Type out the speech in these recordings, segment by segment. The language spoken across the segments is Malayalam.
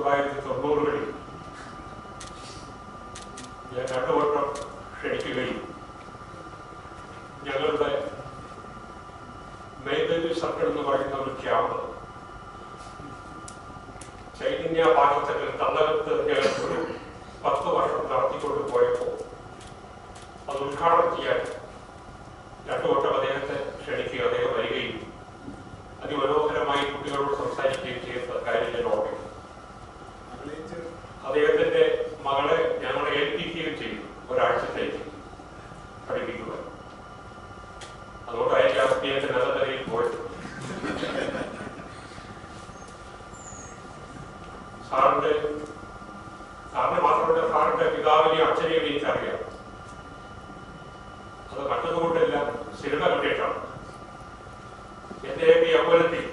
തൊള്ളായിരത്തി തൊണ്ണൂറുകളിൽ ഞാൻ രണ്ടു വട്ടം ക്ഷണിക്കുകയും ഞങ്ങളുടെ മെയ്ബേബി സർക്കിൾ എന്ന് പറയുന്ന ഒരു ക്യാമ്പ് ചൈതന്യ പാഠത്തിൽ തള്ളകത്ത് ഞങ്ങൾ ഒരു പത്ത് വർഷം നടത്തിക്കൊണ്ട് പോയപ്പോൾ അത് ഉദ്ഘാടനം ചെയ്യാൻ രണ്ടു വട്ടം അദ്ദേഹത്തെ ക്ഷണിക്കുകയും അദ്ദേഹം വരികയും അതിമനോഹരമായി സിനിമ കണ്ടിട്ടാണ് എന്റെയൊക്കെ യൗവനത്തിൽ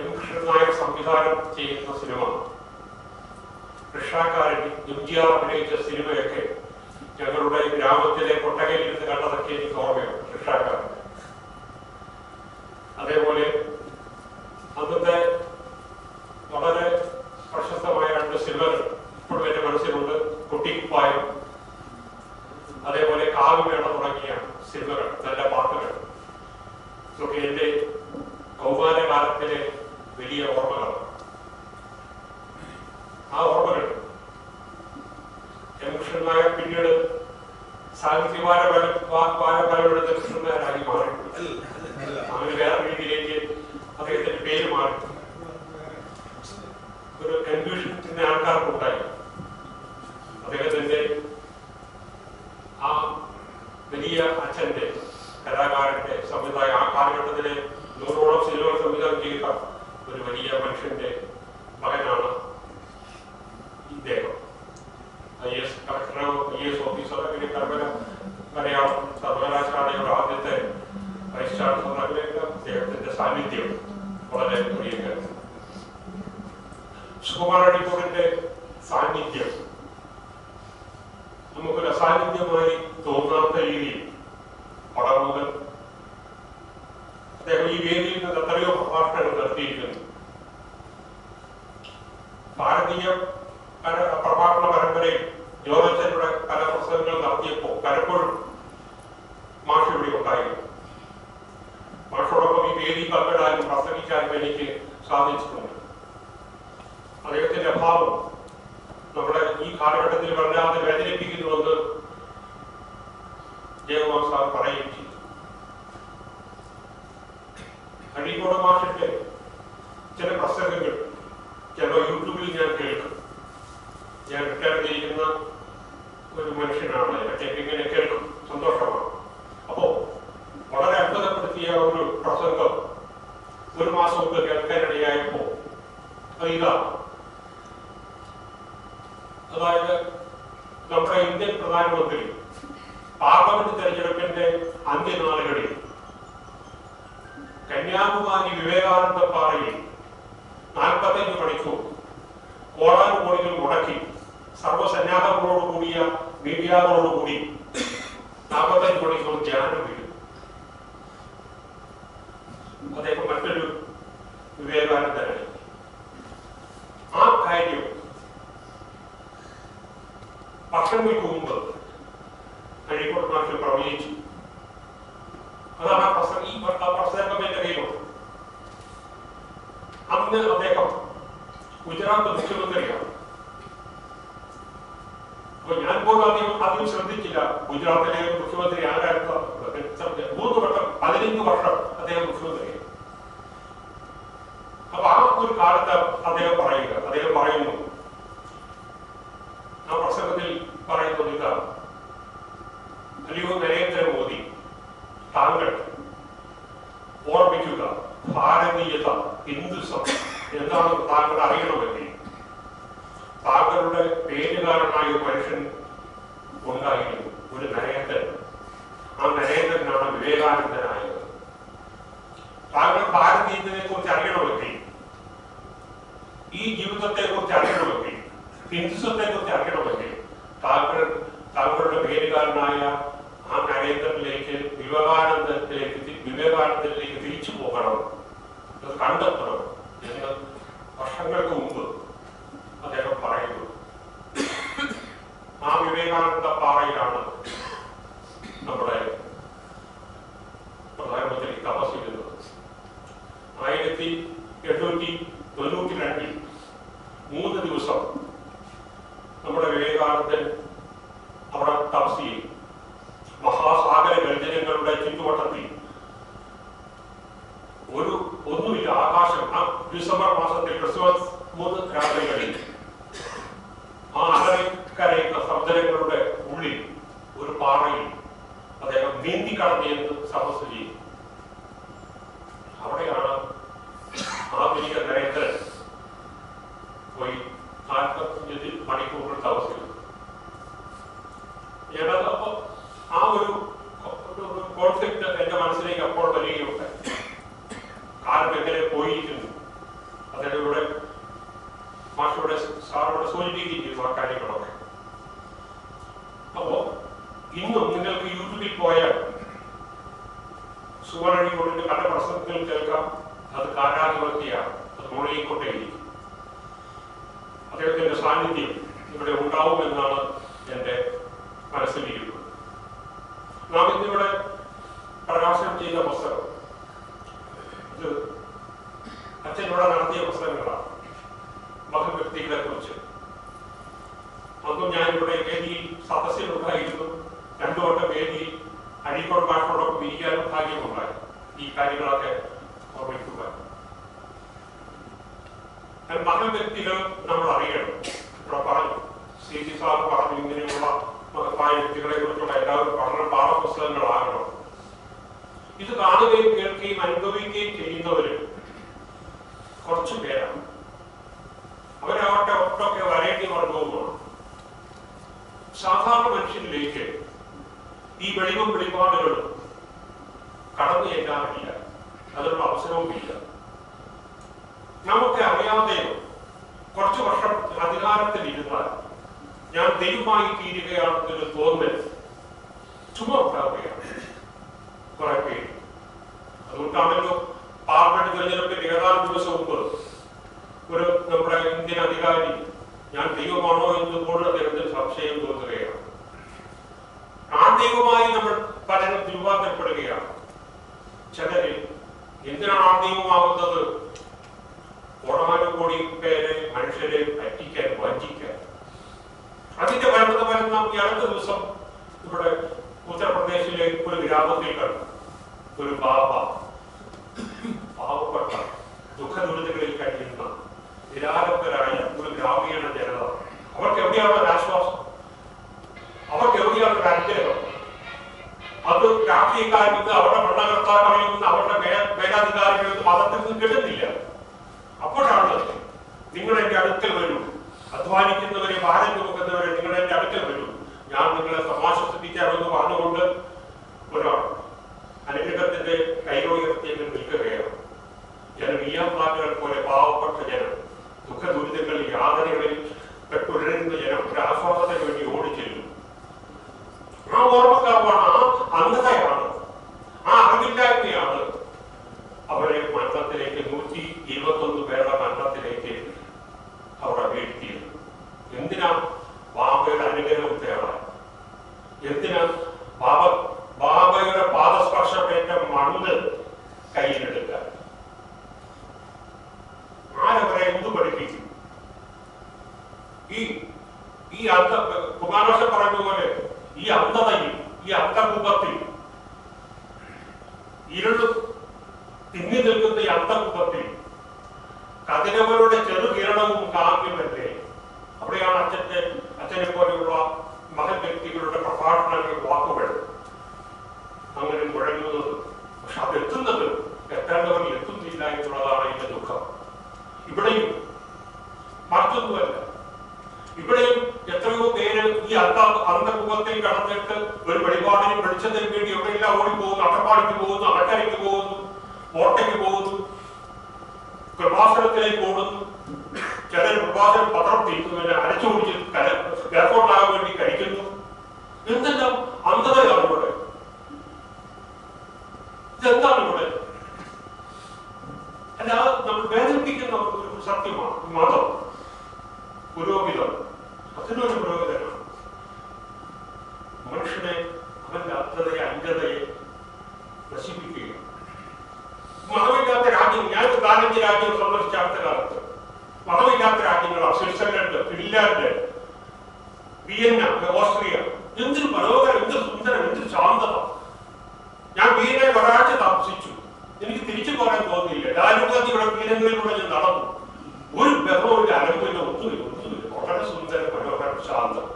എം കൃഷ്ണനായർ സംവിധാനം ചെയ്യുന്ന സിനിമ. കൃഷ്ണക്കാരൻ എം ജി ആർ അഭിനയിച്ച സിനിമയൊക്കെ ഞങ്ങളുടെ ഗ്രാമത്തിലെ കൊട്ടകയിൽ നിന്ന് കണ്ടതൊക്കെ എനിക്ക് ഓർമ്മയുണ്ട് കൃഷ്ണക്കാരൻ അതേപോലെ അന്നത്തെ വളരെ പ്രശസ്തമായ രണ്ട് സിനിമകൾ ഇപ്പോഴും എന്റെ മനസ്സിലുണ്ട്. കുട്ടിക്കുപ്പായം. അതേപോലെ കാവുമേള തുടങ്ങിയ സിനിമകൾ. ഇതൊക്കെ എന്റെ കൗമാരകാലത്തിലെ വലിയ ഓർമ്മകളാണ് ആ ഓർമ്മകൾ എം കൃഷ്ണനായർ പിന്നീട് സാഹിത്യവാര വാരപരമെടുത്ത കൃഷ്ണൻ നായരായി മാറി. അങ്ങനെ വേറെ രീതിയിലേക്ക് അദ്ദേഹത്തിന്റെ പേര് മാറി. ഒരു കൺഫ്യൂഷൻ പിന്നെ ആൾക്കാർക്കുണ്ടായി. അദ്ദേഹത്തിന്റെ ആ വലിയ അച്ഛന്റെ കലാകാരന്റെ സംവിധായം ആ കാലഘട്ടത്തിലെ നൂറോളം സിനിമകൾ സംവിധാനം ചെയ്ത ഒരു വലിയ മനുഷ്യന്റെ മകനാണ് ഇദ്ദേഹം. ഐ എസ് കളക്ടറോ ഐ എസ് ഓഫീസറോ അങ്ങനെ കർമ്മന മലയാളം സർവകലാശാലയുടെ ആദ്യത്തെ വൈസ് ചാൻസലർ അങ്ങനെയൊക്കെ അദ്ദേഹത്തിന്റെ സാന്നിധ്യം വളരെ പ്രിയങ്കരം. സുകുമാർ അടിക്കൂറിന്റെ സാന്നിധ്യം. നമുക്കൊരു അസാന്നിധ്യമായി തോന്നാത്ത രീതിയിൽ പടർന്നത് അദ്ദേഹം ഈ വേദി പ്രഭാഷണങ്ങൾ നടത്തിയിരിക്കുന്നു ഭാരതീയ പ്രഭാഷണ പരമ്പരയിൽ ജോറച്ചരുടെ കലാപ്രസംഗങ്ങൾ നടത്തിയപ്പോൾ പലപ്പോഴും മാഷ് ഇവിടെ ഉണ്ടായിരുന്നു. മാഷോടൊപ്പം ഈ വേദി പങ്കിടാനും പ്രസംഗിക്കാനും എനിക്ക് സാധിച്ചിട്ടുണ്ട്. അദ്ദേഹത്തിന്റെ അഭാവം നമ്മുടെ ഈ കാലഘട്ടത്തിൽ വല്ലാതെ വേദനിപ്പിക്കുന്നുവെന്ന് ജയകുമാർ സാർ പറയുകയും ചെയ്തു അഴീക്കോട് മാഷിന്റെ ചില പ്രസംഗങ്ങൾ ചില യൂട്യൂബിൽ ഞാൻ കേൾക്കും. ഞാൻ റിട്ടയർ ചെയ്യുന്ന ഒരു മനുഷ്യനാണ് ഇങ്ങനെ കേൾക്കും. സന്തോഷമാണ്. അപ്പോ വളരെ അത്ഭുതപ്പെടുത്തിയ ഒരു പ്രസംഗം ഒരു മാസം മുമ്പ് കേൾക്കാനിടയായപ്പോ അത് ഇതാണ് അതായത് നമ്മുടെ ഇന്ത്യൻ പ്രധാനമന്ത്രി പാർലമെന്റ് തെരഞ്ഞെടുപ്പിന്റെ അന്ത്യനാളുകളിൽ കന്യാകുമാരി വിവേകാനന്ദ പാറയിൽ നാൽപ്പത്തഞ്ച് മണിക്കൂർ കോടാനുകോടികൾ മുടക്കി സർവസന്നാഹങ്ങളോട് കൂടിയ മീഡിയകളോട് കൂടി നാൽപ്പത്തഞ്ച് മണിക്കൂർ ധ്യാനം വീഴും അദ്ദേഹം മറ്റൊരു വിവേകാനന്ദനായി. ആ കാര്യം വർഷങ്ങൾക്ക് മുമ്പ് അഴീക്കോട് നാട്ടിൽ പ്രവചിച്ചു അതാണ് ആ പ്രസംഗം ഈ ആ പ്രസംഗം എന്റെ കയ്യിലുണ്ട് അന്ന് അദ്ദേഹം ഗുജറാത്ത് മുഖ്യമന്ത്രിയാണ് അപ്പൊ ഞാൻ പോലും ആദ്യം ആദ്യം ശ്രദ്ധിച്ചില്ല ഗുജറാത്തിലെ ഒരു മുഖ്യമന്ത്രി ആരായിരുന്നു മൂന്ന് പതിനഞ്ച് വർഷം അദ്ദേഹം മുഖ്യമന്ത്രിയായി അപ്പൊ ആ ഒരു കാലത്ത് അദ്ദേഹം പറയുക അദ്ദേഹം പറയുന്നു ആ പ്രസംഗത്തിൽ പറയുന്നത് ഇതാണ്. അല്ലയോ നരേന്ദ്രമോദി താങ്കൾ ഓർമ്മിക്കുക ഭാരതീയത ഹിന്ദുസം എന്താണെന്ന് താങ്കൾ അറിയണമെങ്കിൽ താങ്കളുടെ പേരുകാരനായ ഒരു മനുഷ്യൻ ഉണ്ടായിരുന്നു ഒരു നരേന്ദ്രൻ. ആ നരേന്ദ്രനാണ് വിവേകാനന്ദനായത് താങ്കൾ ഭാരതീയത്തിനെ കുറിച്ച് അറിയണമെങ്കിൽ ഈ ജീവിതത്തെ കുറിച്ച് അറിയണമെങ്കിൽ ഹിന്ദുത്വത്തെ കുറിച്ച് അറിയണമെങ്കിൽ താങ്കൾ താങ്കളുടെ പേരുകാരനായ ആ നരേന്ദ്രനിലേക്ക് വിവേകാനന്ദത്തിലേക്ക് വിവേകാനന്ദത്തിലേക്ക് തിരിച്ചു പോകണം. അത് കണ്ടെത്തണം. എന്ന് വർഷങ്ങൾക്ക് മുമ്പ് അദ്ദേഹം പറയുന്നു. ആ വിവേകാനന്ദ പാറയിലാണ് നമ്മുടെ പ്രധാനമന്ത്രി തപസ്സിരുന്നത് ആയിരത്തി എണ്ണൂറ്റി തൊണ്ണൂറ്റി രണ്ടിൽ മൂന്ന് ദിവസം നമ്മുടെ വിവേകാനന്ദൻ അവിടെ തപസ് ചെയ്തു. മഹാസാഗര ഗർജനങ്ങളുടെ ചുറ്റുവട്ടത്തിൽ ഒരു ഒന്നുമില്ല ആകാശം. ആ ഡിസംബർ മാസത്തിൽ ക്രിസ്മസ് മൂന്ന് രാത്രികളിൽ. ആ അലറിക്കരയുന്ന സമുദ്രങ്ങളുടെ ഉള്ളിൽ ഒരു പാറയിൽ അദ്ദേഹം നീന്തി കടന്നിയെന്ന് തപസ് ചെയ്തു അവിടെയാണ് ആധുനിക നരേന്ദ്രൻ പോയി നാൽപ്പത്തഞ്ച് മണിക്കൂറിൽ തപസ് ചെയ്തു ഞാനത് അപ്പൊ ആ ഒരു കോൺഫ്ലിക്ട് എന്റെ മനസ്സിലേക്ക് അപ്പോൾ വരികയുണ്ടായി കാലം എങ്ങനെ പോയിരിക്കുന്നു അദ്ദേഹം ഇവിടെ മാഷോടെ സാറോട് സൂചിപ്പിക്കുകയും ചെയ്തു ആ കാര്യങ്ങളൊക്കെ. അപ്പോ ഇന്നും നിങ്ങൾക്ക് യൂട്യൂബിൽ പോയാൽ സുവർണി കൊണ്ടിന്റെ പല പ്രസംഗങ്ങൾ കേൾക്കാം. അത് കാരാധിപത്യാണ് അത് മുഴങ്ങിക്കൊണ്ടേയിരിക്കും. അദ്ദേഹത്തിന്റെ സാന്നിധ്യം ഇവിടെ ഉണ്ടാവുമെന്നാണ് എന്റെ മനസ്സിലിരിക്കുന്നത്. നാം ഇന്നിവിടെ പ്രകാശനം ചെയ്ത പുസ്തകം. ഇത് അച്ഛൻ ഇവിടെ നടത്തിയ പുസ്തകങ്ങളാണ്. മഹൽ വ്യക്തികളെ കുറിച്ച് അന്നും ഞാനിവിടെ വേദിയിൽ സദസ്സിലുണ്ടായിരുന്നു. രണ്ടു വട്ടം വേദിയിൽ അഴീക്കോട് ഭാഷയോടൊപ്പം ഇരിക്കാനും ഭാഗ്യമുണ്ടായി. ഈ കാര്യങ്ങളൊക്കെ ഓർമ്മിക്കുക. മഹവ്യക്തികൾ നമ്മൾ അറിയണം. ഇവിടെ പറഞ്ഞു. സി ജി സാർ പറഞ്ഞു ഇങ്ങനെയുള്ള മഹത്തായ വ്യക്തികളെ കുറിച്ചുള്ള എല്ലാവരും പഠന പാഠപുസ്തകങ്ങളാകണം. ഇത് കാണുകയും കേൾക്കുകയും അനുഭവിക്കുകയും ചെയ്യുന്നവരും കുറച്ചു പേരാണ്. അവരവരുടെ ഒട്ടൊക്കെ വരേണ്ടി വർഗവുമാണ് സാധാരണ മനുഷ്യനിലേക്ക് ഈ വെളിവും വെളിപാടുകളും കടന്നു ചെല്ലാറില്ല അതിനുള്ള അവസരവും ഇല്ല നമുക്ക് അറിയാതെയോ കുറച്ചു വർഷം അധികാരത്തിൽ ഇരുന്നാൽ ഞാൻ ദൈവമായി തീരുകയാണെന്നൊരു തോന്നൽ ചുമ ഉണ്ടാവുകയാണ് കുറെ പേര്. അതുകൊണ്ടാണല്ലോ പാർലമെന്റ് തെരഞ്ഞെടുപ്പിന്റെ ഏതാനും ദിവസം മുമ്പ് ഒരു നമ്മുടെ ഇന്ത്യൻ അധികാരി ഞാൻ ദൈവമാണോ എന്ന് പോലും അദ്ദേഹത്തിന് സംശയം തോന്നുകയാണ്. ആ ദൈവമായി നമ്മൾ പലരും രൂപാന്തരപ്പെടുകയാണ് ചിലര് എന്തിനാണ് ആ ദൈവമാകുന്നത് കോടാനും കൂടി പേരെ മനുഷ്യരെ പറ്റിക്കാൻ വഞ്ചിക്കാൻ. അതിന്റെ വരുന്നത് ഫലം നാം അടുത്ത ദിവസം ഇവിടെ ഉത്തർപ്രദേശിലെ ഒരു ഗ്രാമത്തിൽ കണ്ടു. ഒരു ബാബ പാവപ്പെട്ട ദുഃഖദുരിതങ്ങളിൽ കഴിയുന്ന നിരാലംബരായ ഒരു ഗ്രാമീണ ജനത അവർക്ക് എവിടെയാണ് രാശ്വാസം അവർക്ക് എവിടെയാണ് അനുഗ്രഹം അത് രാഷ്ട്രീയക്കാരിൽ നിന്ന് അവരുടെ ഭരണകർത്താക്കളിൽ നിന്ന് അവരുടെ മേലാധികാരികളിൽ നിന്ന് മതത്തിൽ നിന്ന് കിട്ടുന്നില്ല. അപ്പോഴാണ് നിങ്ങൾ എന്റെ അടുക്കൽ വരൂ. അധ്വാനിക്കുന്നവരെ ഭാരം ചുമക്കുന്നവരെ നിങ്ങൾ എന്റെ അടുക്കൽ വരൂ. ഞാൻ നിങ്ങളെ സമാശ്വസിപ്പിക്കാമെന്ന് പറഞ്ഞുകൊണ്ട് ഒരാൾ അനുഗ്രഹത്തിന്റെ കൈരോഗ്യത്തേക്ക് നിൽക്കുകയാണ്. ജനം ഈയാപ്പാട്ടുകൾ പോലെ പാവപ്പെട്ട ജനം ദുഃഖ ദുരിതങ്ങളിൽ യാതനകളിൽ പെട്ടുഴരുന്ന ജനം ആസ്വാദത്തിന് വേണ്ടി ഓടിച്ചെല്ലും. ആ ഓർമ്മക്കുറവാണ് ആ അന്ധതയാണ്. ആ അറിവില്ലായ്മയാണ്. അവരെ മരണത്തിലേക്ക് നൂറ്റി ഇരുപത്തൊന്ന് പേരുടെ മരണത്തിലേക്ക് അവരെ വീഴ്ത്തിയത് എന്തിനാ? ബാബയുടെ അനുഗ്രഹം തേടാൻ എന്തിനാ ബാബ ബാബയുടെ പാദസ്പർശമേറ്റ മണ്ണ് കയ്യിലെടുക്കാൻ ആരവരെ എന്ത് പഠിപ്പിക്കും ഈ ഈ അന്ധ കുമാരോശ പറഞ്ഞ പോലെ ഈ അന്ധതയിൽ ഈ അന്ധകുപത്തിൽ ഇരുളും തിങ്ങി നിൽക്കുന്ന ഈ അന്തർമുഖത്തിൽ കതിരവരുടെ കാമ്യമല്ലേ അവിടെയാണ് അച്ഛന്റെ അച്ഛനെ പോലെയുള്ള മഹൻ വ്യക്തികളുടെ പ്രഭാഷണങ്ങൾ വാക്കുകൾ. അങ്ങനെ മുഴങ്ങുന്നത്. പക്ഷെ അതെത്തുന്നത് എത്തേണ്ടവരിൽ എത്തുന്നില്ല എന്നുള്ളതാണ് എന്റെ ദുഃഖം. ഇവിടെയും മറ്റൊന്നുമല്ല. ഇവിടെയും എത്രയോ പേര് ഈ അന്ത അന്തമുഖത്തിൽ കടന്നിട്ട് ഒരു വെളിപാടിനും വെളിച്ചത്തിന് വേണ്ടി എവിടെയെല്ലാം ഓടിപ്പോകുന്നു അട്ടപ്പാടിക്ക് പോകുന്നു അടക്കരയ്ക്ക് പോകുന്നു കോട്ടയ്ക്ക് പോകുന്നു കൃപാസനത്തിലേക്ക് ഓടുന്നു. ചിലർ പ്രഭാതം പത്രം തിരിക്കുന്നതിന് അരച്ചു പിടിച്ച് കല എയർപോർട്ടിലാകാൻ വേണ്ടി കഴിക്കുന്നു. എന്തെല്ലാം അന്ധതയാണ് ഇവിടെ? ഇതെന്താണ് ഇവിടെ? അല്ലാതെ നമ്മൾ വേദനിപ്പിക്കുന്ന ഒരു സത്യമാണ് മതം പുരോഹിതം അതിനൊരു പുരോഹിതനാണ് മനുഷ്യനെ അവന്റെ അന്ധതയെ അന്ധതയെ നശിപ്പിക്കുക മതമില്ലാത്ത രാജ്യം ഞാൻ നാലഞ്ച് രാജ്യം സന്ദർശിച്ച അടുത്ത കാലത്ത് മതമില്ലാത്ത രാജ്യങ്ങളാണ് സ്വിറ്റ്സർലൻഡ് ഫിൻലാൻഡ് വിയന്ന ഓസ്ട്രിയ. എന്തൊരു മനോഹരം എന്തൊരു സുന്ദരം എന്തൊരു ശാന്തത. ഞാൻ വീരനെ ഒരാഴ്ച താമസിച്ചു. എനിക്ക് തിരിച്ചു പോകാൻ തോന്നിയില്ല. ലാലുഗാന്ധിയുടെ വീരങ്ങളിലൂടെ ഞാൻ നടന്നു. ഒരു ബഹവുമില്ല അലമ്പില്ല ഒന്നുമില്ല ഒന്നുമില്ല. വളരെ സുന്ദര മനോഹരം ശാന്തം.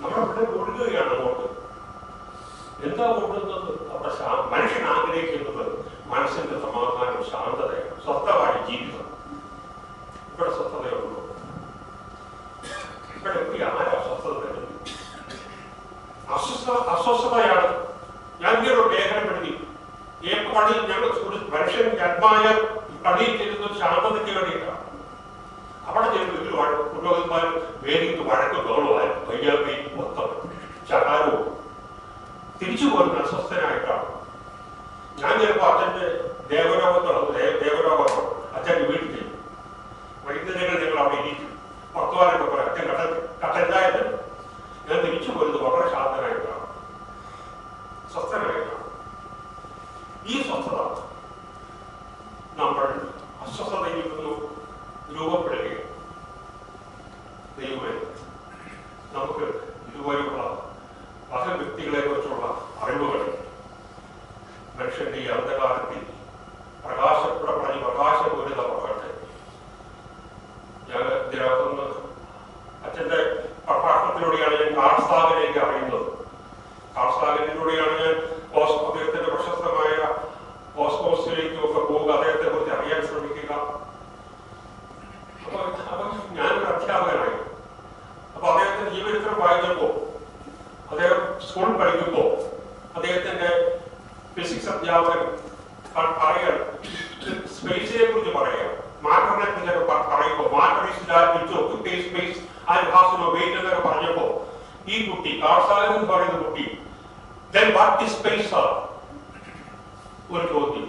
നമ്മൾ ഇവിടെ ഒഴുകുകയാണ് അങ്ങോട്ട്. എന്താ കൊണ്ടുവന്നത്? അവിടെ മനുഷ്യൻ ആഗ്രഹിക്കുന്നത് മനസ്സിന്റെ സമാധാനം ശാന്തതയാണ് സ്വസ്ഥമായ ജീവിതം ഇവിടെ സ്വസ്ഥതയുള്ളൂ ഇവിടെ എവിടെ ആരാ സ്വസ്ഥത തരുന്നത് അസ്വസ്ഥ അസ്വസ്ഥതയാണ് ഞാൻ ഇങ്ങനെ ഒരു ലേഖനം എഴുതി ഈ പള്ളി ഞങ്ങൾ ഒരു ചെല്ലുന്ന ഒരു ശാന്തതയ്ക്ക് വേണ്ടിയിട്ടാണ്. അവിടെ ഇതിൽ വഴക്ക് പുരോഹിതന്മാർ വേദിക്ക് വഴക്ക് ബഹളമായി വയ്യാതെ മൊത്തം ചകാരവും തിരിച്ചു പോകുന്ന അസ്വസ്ഥനായിട്ടാണ് ഞാൻ ചിലപ്പോൾ അച്ഛന്റെ ദേവരോഗത്തോളം ദേവലോകമാണ് അച്ഛന്റെ വീട്ടിൽ ചെയ്യും വൈകുന്നേരങ്ങൾ ഞങ്ങൾ അവിടെ ഇരിക്കും പത്തുവാനൊക്കെ പറയാം അച്ഛൻ കട്ട കട്ടൻ ഞാൻ തിരിച്ചു പോരുന്നത് വളരെ ശാന്തനായിട്ടാണ്. സ്വസ്ഥനായിട്ടാണ്. ഈ സ്വസ്ഥത നമ്മൾ അസ്വസ്ഥതയിൽ നിന്നും രൂപപ്പെടുകയും അപ്പൊ അദ്ദേഹത്തിന്റെ ജീവചരിത്രം വായിച്ചപ്പോ അദ്ദേഹം സ്കൂളിൽ പഠിക്കുമ്പോ അദ്ദേഹത്തിന്റെ ഫിസിക്സ് അധ്യാപകൻ പ- പറയാണ് സ്പേസിനെ കുറിച്ച് പറയാം മാറ്ററിനെ കുറിച്ചൊക്കെ പ- പറയുമ്പോ matter is that space and has no weight എന്നൊക്കെ പറഞ്ഞപ്പോ ഈ കുട്ടി കാർസാഗൻ എന്ന് പറയുന്ന കുട്ടി then what is space are ഒരു ചോദ്യം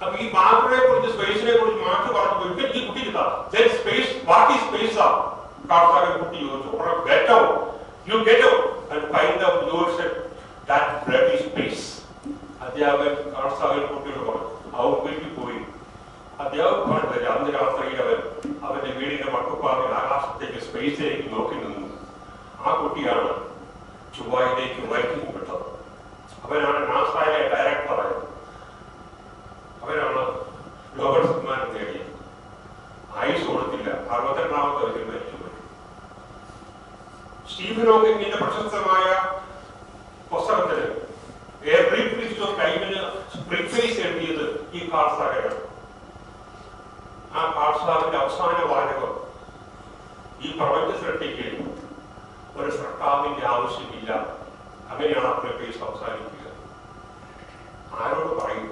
അപ്പൊ ഈ മാറ്ററിനെ കുറിച്ച് സ്പേസിനെ കുറിച്ച് മാറ്റർ പറഞ്ഞപ്പോ ഇവൻ ഈ കുട്ടി then space what is space are കാർസാഗൻ കുട്ടി ചോദിച്ചു get out you get out and find out yourself that bloody space അധ്യാപകൻ കാർസാഗൻ കുട്ടിയോട് പറഞ്ഞു അവൻ വീട്ടിൽ പോയി അധ്യാപകൻ പറഞ്ഞത് അന്ന് രാത്രിയിൽ അവൻ അവന്റെ വീടിന്റെ മട്ടുപ്പാവിൽ ആകാശത്തേക്ക് സ്പേസിലേക്ക് നോക്കി നിന്നു ആ കുട്ടിയാണ് ചൊവ്വായിലേക്ക് വൈക്കിംഗ് വിട്ടത് അവനാണ് നാസായിലെ ഡയറക്ടറായത് അവനാണ് നോബൽ സ്റ്റീഫൻ ഹോക്കിങ്ങിന്റെ പ്രശസ്തമായ പുസ്തകത്തിൽ എ ബ്രീഫ് ലിസ്റ്റ് ഓഫ് ടൈമിന് പ്രിഫേസ് എഴുതിയത് ഈ കാർസാഗരാണ് ആ കാർസാഗിന്റെ അവസാന വാചകം ഈ പ്രപഞ്ച സൃഷ്ടിക്ക് ഒരു സർക്കാരിന്റെ ആവശ്യമില്ല. അങ്ങനെയാണ് ആ പ്രിഫേസ് അവസാനിക്കുക ആരോട് പറയും?